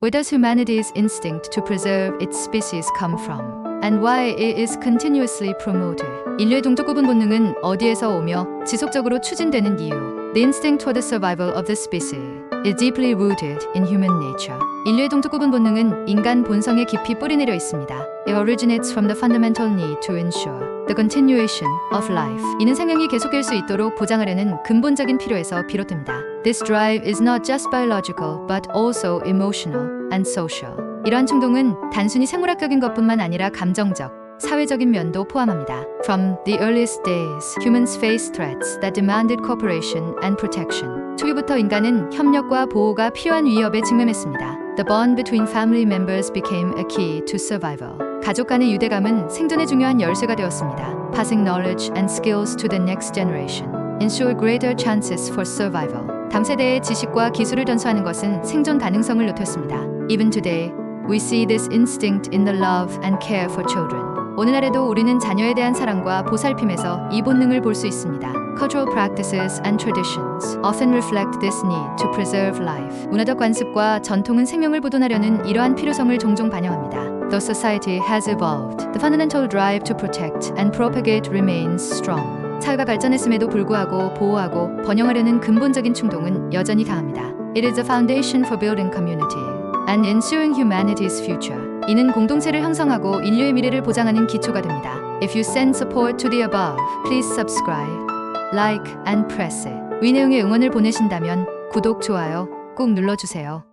Where does humanity's instinct to preserve its species come from? And why it is continuously promoted? 인류의 동족 구분 본능은 어디에서 오며 지속적으로 추진되는 이유? The instinct for the survival of the species is deeply rooted in human nature. 인류의 동족 구분 본능은 인간 본성에 깊이 뿌리내려 있습니다. It originates from the fundamental need to ensure the continuation of life. 이는 생명이 계속될 수 있도록 보장하려는 근본적인 필요에서 비롯됩니다. This drive is not just biological but also emotional and social. 이러한 충동은 단순히 생물학적인 것뿐만 아니라 감정적, 사회적인 면도 포함합니다. From the earliest days, humans faced threats that demanded cooperation and protection. 초기부터 인간은 협력과 보호가 필요한 위협에 직면했습니다. The bond between family members became a key to survival. 가족 간의 유대감은 생존에 중요한 열쇠가 되었습니다. Passing knowledge and skills to the next generation ensure greater chances for survival. 다음 세대의 지식과 기술을 전수하는 것은 생존 가능성을 높였습니다. Even today, we see this instinct in the love and care for children. 오늘날에도 우리는 자녀에 대한 사랑과 보살핌에서 이 본능을 볼 수 있습니다. Cultural practices and traditions often reflect this need to preserve life. 문화적 관습과 전통은 생명을 보존하려는 이러한 필요성을 종종 반영합니다. Though society has evolved, the fundamental drive to protect and propagate remains strong. 사회가 발전했음에도 불구하고 보호하고 번영하려는 근본적인 충동은 여전히 강합니다. It is the foundation for building community and ensuring humanity's future. 이는 공동체를 형성하고 인류의 미래를 보장하는 기초가 됩니다. If you send support to the above, please subscribe, like and press it. 위 내용의 응원을 보내신다면 구독, 좋아요 꼭 눌러주세요.